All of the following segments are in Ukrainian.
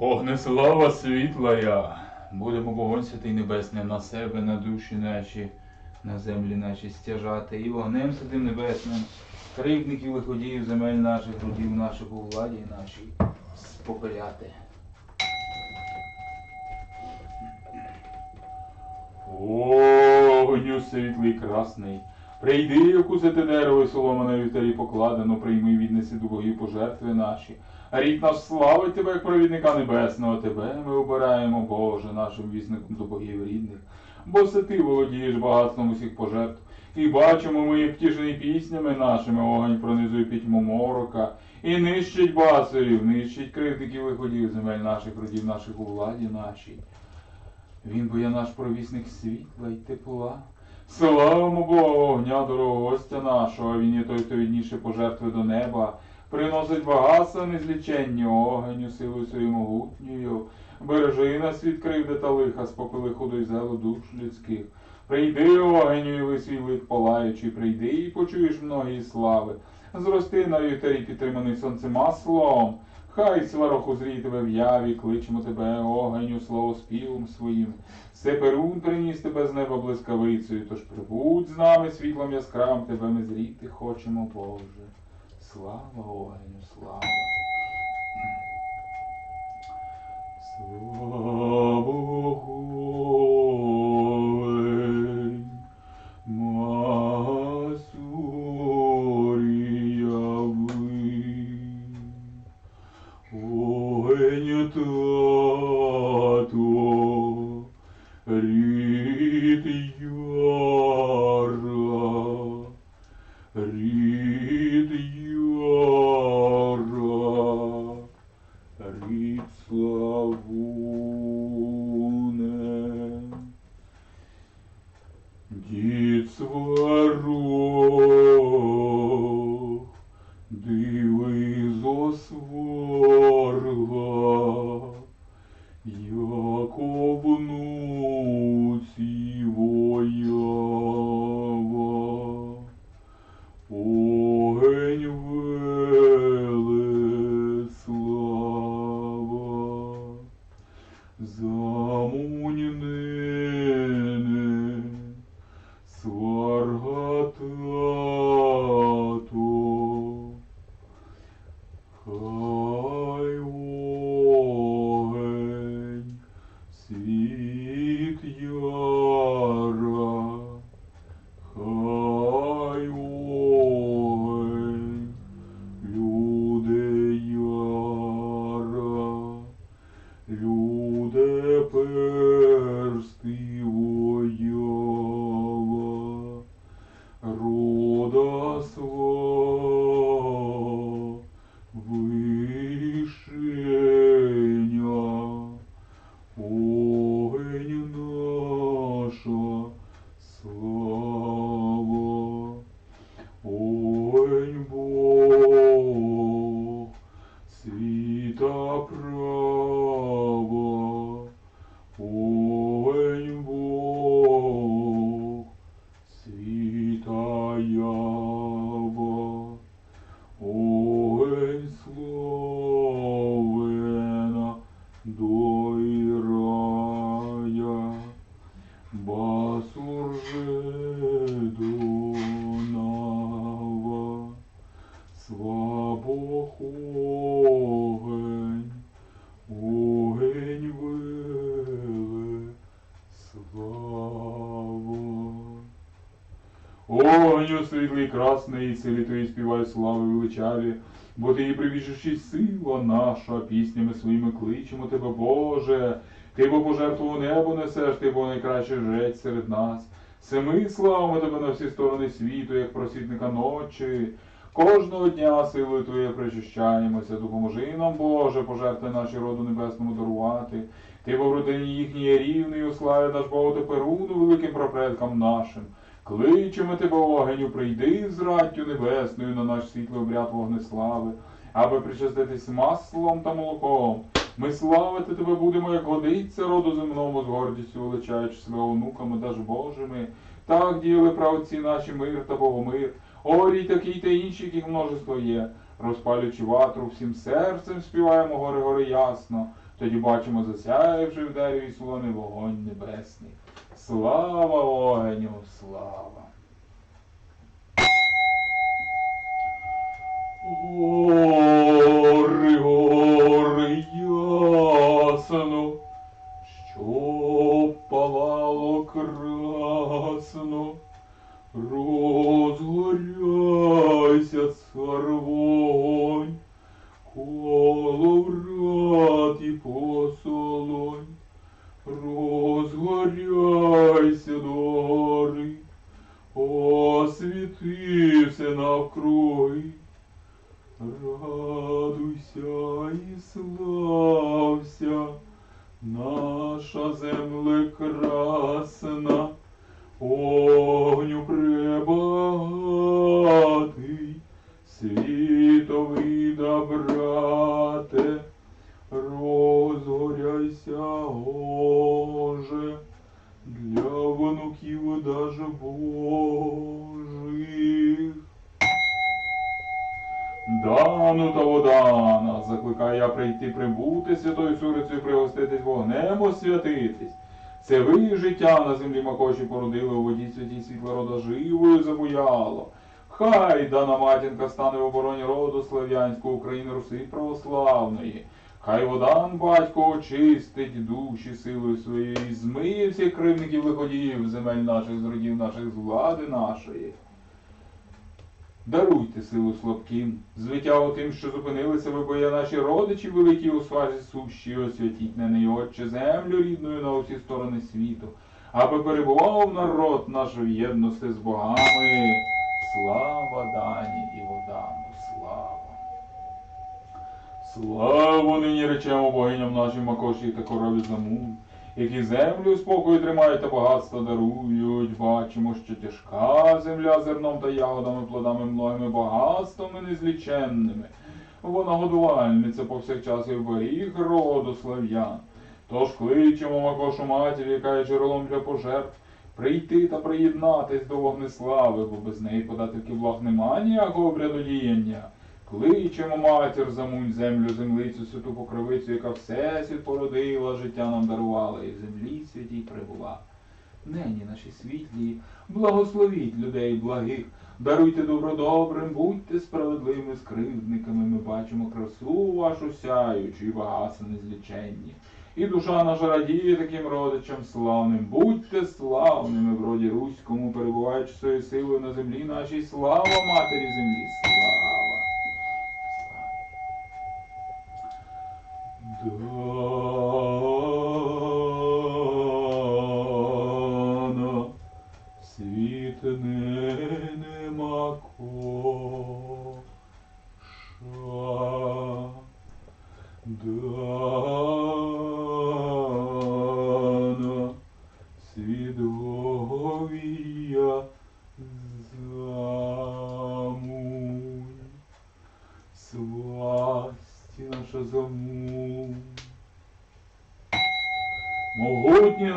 Огнеслава світлая, будемо вогонь святий небесний на себе, на душі наші, на землі наші стяжати, і вогнем святим небесним, кривдників виходів, земель наших, родів наших у владі нашій спопиляти. Огню світлий красний. Прийди, окусити дерево і солома на вівтарі покладено, прийми віднеси до богів пожертви наші. А рід наш славить тебе, як провідника небесного, тебе ми обираємо, Боже, нашим вісником до богів рідних. Бо це ти володієш багатством усіх пожертв. І бачимо ми, як втішені піснями нашими, огонь пронизує пітьму морока, і нищить басарів, нищить кривдників виходів земель наших, родів наших у владі нашій. Він бо є наш провісник світла й тепла. Славимо Богу, огня дорогого гостя нашого, він є той, хто відніше пожертви до неба, приносить багатства незліченні, огеню силою своєю могутньою, бережи нас від кривди та лиха, спопили худу й зелу душ людських. Прийди, огеню, і висвій лик палаючий, прийди і почуєш многії слави. Зрости на вівтарі підтриманий сонцем маслом. Хай сварох зрій тебе в яві, кличемо тебе, огеню, словоспівом своїм. Сеперун приніс тебе з неба блискавицею, тож прибудь з нами світлом яскравим, тебе ми зріти хочемо, Боже. Слава огеню, слава. Слава рід Світлий красний, силі твої співай слави величаві, бо ти її привіжучи сила наша, піснями своїми кличемо тебе, Боже. Ти бо пожертву небо несеш, ти бо найкращий жрець серед нас. Семи славимо тебе на всі сторони світу, як просвітника ночі. Кожного дня силою Твоєю причащаємося, допоможи нам, Боже, пожертви наші роду небесному дарувати. Ти бо в родині їхній рівний, у славі даш Богу Теперуну великим прапредкам нашим. Кличемо тебе, огеню, прийди з раттю небесною на наш світлий обряд вогнеслави, аби причаститись маслом та молоком. Ми славити тебе будемо, як годиться роду земному, з гордістю величаючи себе онуками даж Божими. Так діяли правці наші мир та Богомир. Орій такий та інші, яких множество є. Розпалюючи ватру, всім серцем співаємо гори гори ясно. Тоді бачимо засяявши в дереві слони вогонь небесний. Слава огню, слава! Гори, прийти прибути святою сурицею, пригоститись вогнем освятитись. Це ви життя на землі макоші породили, у воді святій світла рода живою забуяло. Хай дана матінка стане в обороні роду слав'янського України Руси православної. Хай водан батько очистить душі силою своєю, змиє всіх кривників лиходіїв, земель наших, з родів наших, з влади нашої. Даруйте силу слабким, звиття тим, що зупинилися ви, бо є наші родичі великі у сважі сущі, освятіть на неї, Отче, землю рідною на усі сторони світу, аби перебував народ наш в єдності з богами. Слава дані і водану, слава. Славу нині речемо богиням нашим Макоші та корові замун, які землю спокою тримають та багатство дарують. Бачимо, що тяжка земля зерном та ягодами, плодами многими багатствами незліченними. Вона годувальниця повсякчас і оберіг роду слав'ян. Тож кличемо Макошу матір, яка є джерелом для пожертв, прийти та приєднатись до вогнеслави, бо без неї подательки благ нема ніякого обряду діяння. Кличемо матір замунь землю, землицю, святу покровицю, яка всесвіт породила, життя нам дарувала і в землі святій прибула. Нині наші світлі, благословіть людей благих, даруйте добро добрим, будьте справедливими скривдниками. Ми бачимо красу вашу сяючу і багатство незліченні. І душа наша радіє таким родичам славним. Будьте славними в роді руському, перебуваючи своєю силою на землі нашій. Слава матері землі, слава!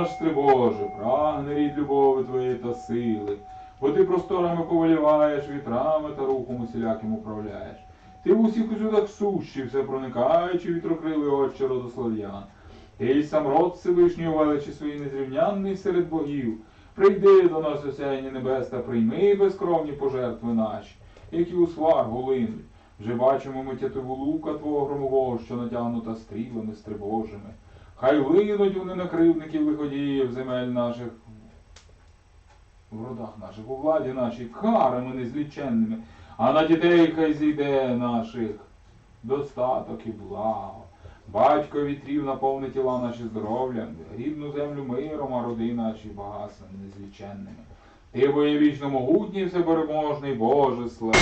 Наш Боже, прагне рід любові твоєї та сили, бо ти просторами повеліваєш, вітрами та рухом усіляким управляєш. Ти в усіх усюдах сущий, все проникаючи вітрокрилий отче родослов'ян. Ти й сам род Всевишній величі своїй незрівнянний серед богів. Прийди до нас осяяння небес та прийми безкровні пожертви наші, які у сваргу линуть. Вже бачимо ми тятиву лука твого громового, що натягнута стрілами стрибожими. Хай линуть вони на кривдників лиходіїв земель наших, в родах наших, у владі нашій, карами незліченними, а на дітей хай зійде наших достаток і благо. Батько вітрів наповни тіла наші здоров'ям, рідну землю миром, а роди наші багатствами незліченними. Ти воєвічно могутній, всебереможний, Боже славян.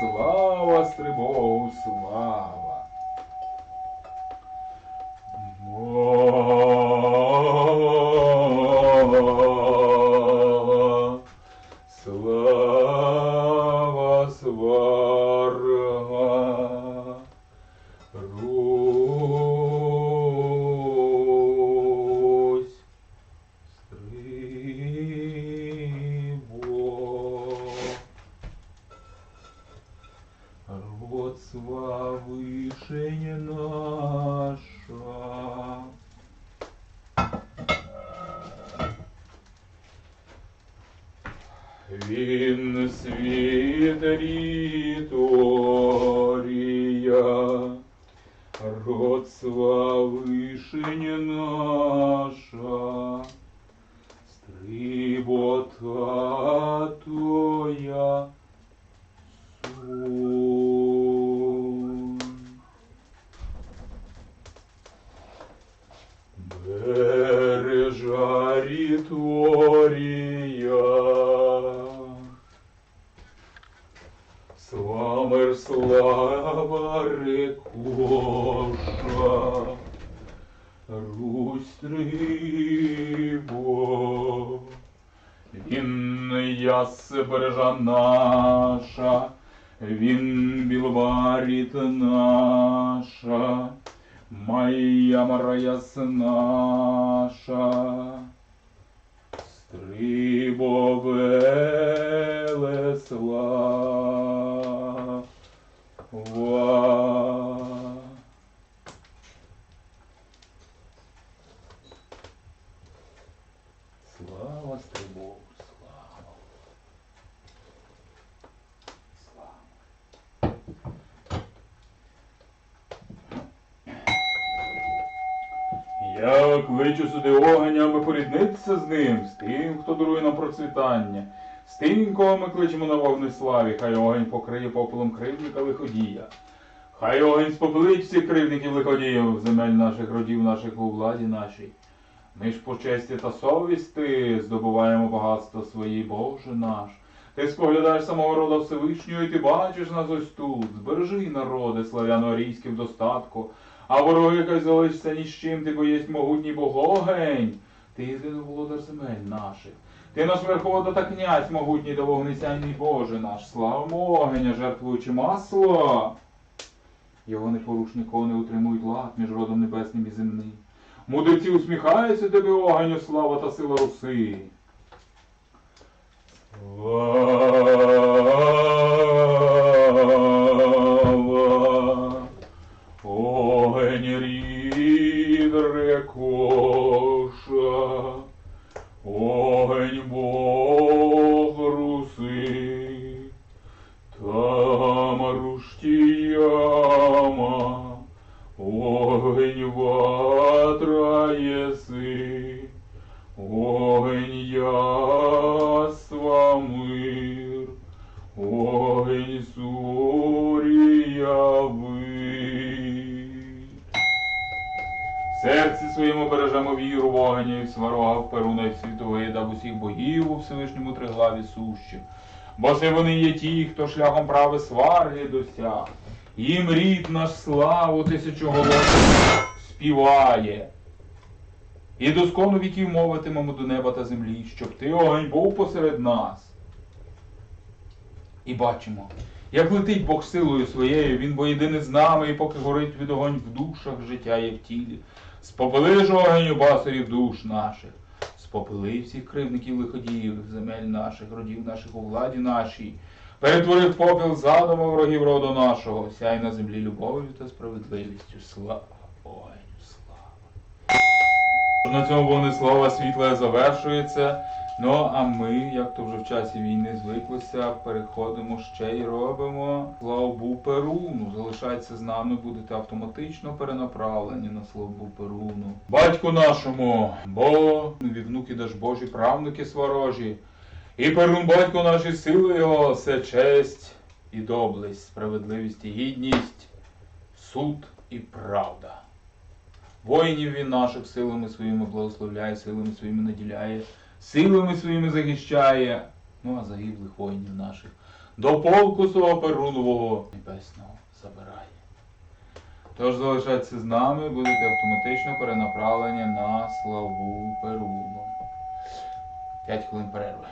Слава Стрибогу, слава! Слава, слава, сварга, територія, родства вишень наша, стрибота твоя сон. Бережа ріторія, Сламер слава рекоша, Русь трибо, він ясе бережа наша, він білваріт наша, моя марая наша, стрибо велесла. Слава стрибову, слава. Слава. Я кличу сюди огонь, аби поріднитися з ним, з тим, хто дарує нам процвітання, з тим, кого ми кличемо на вогнеславі, хай огонь покриє попелом кривника лиходія. Хай огонь спопелить всіх кривників лиходіїв, земель наших родів, наших у владі нашій. Ми ж по честі та совісти здобуваємо багатство свої, Боже наш. Ти споглядаєш самого рода Всевишнього, і ти бачиш нас ось тут. Збережи народи славяно-арійські в достатку, а вороги хай залишся ні з чим, ти бо єсть могутній богогень. Ти єдиний володар земель наших. Ти наш верховода та князь могутній до вогнесяйний Боже наш. Славимо огеня, жертвуючи масло. Його непорушні кони утримують лад між родом небесним і земним. Мудреці усміхаються тобі, огеню, слава та сила руси. Слава, мир, огонь сурія вир. В серці своєму бережемо віру, вогня і сварога в перуна і світовида в усіх богів у Всевишньому триглаві сущих. Бо це вони є ті, хто шляхом прави сварги досяг. Їм рід наш славу тисячоголосу співає. І доскону віків мовитимемо до неба та землі, щоб ти огонь був посеред нас. І бачимо, як летить Бог силою своєю, він бо єдиний з нами, і поки горить від огонь в душах, життя є в тілі. Спопили ж огонь у басарів душ наших, спопили всіх кривників лиходіїв, земель наших, родів наших у владі нашій. Перетворив попіл задума ворогів роду нашого, сяй на землі любов'ю та справедливістю. Слава слава. На цьому вони слова світле завершується. Ну а ми, як то вже в часі війни звиклися, переходимо ще й робимо славбу Перуну. Залишайтеся з нами, будете автоматично перенаправлені на славбу Перуну. Батьку нашому, бо від внуки даж Божі, правнуки сварожі. І Перун батько наші сили його, все честь і доблесть, справедливість і гідність, суд і правда. Воїнів він наших силами своїми благословляє, силами своїми наділяє, силами своїми захищає, ну а загиблих воїнів наших до полку свого Перунового небесного забирає. Тож залишайтеся з нами, будете автоматично перенаправлені на славу Перуну. 5 хвилин перерви.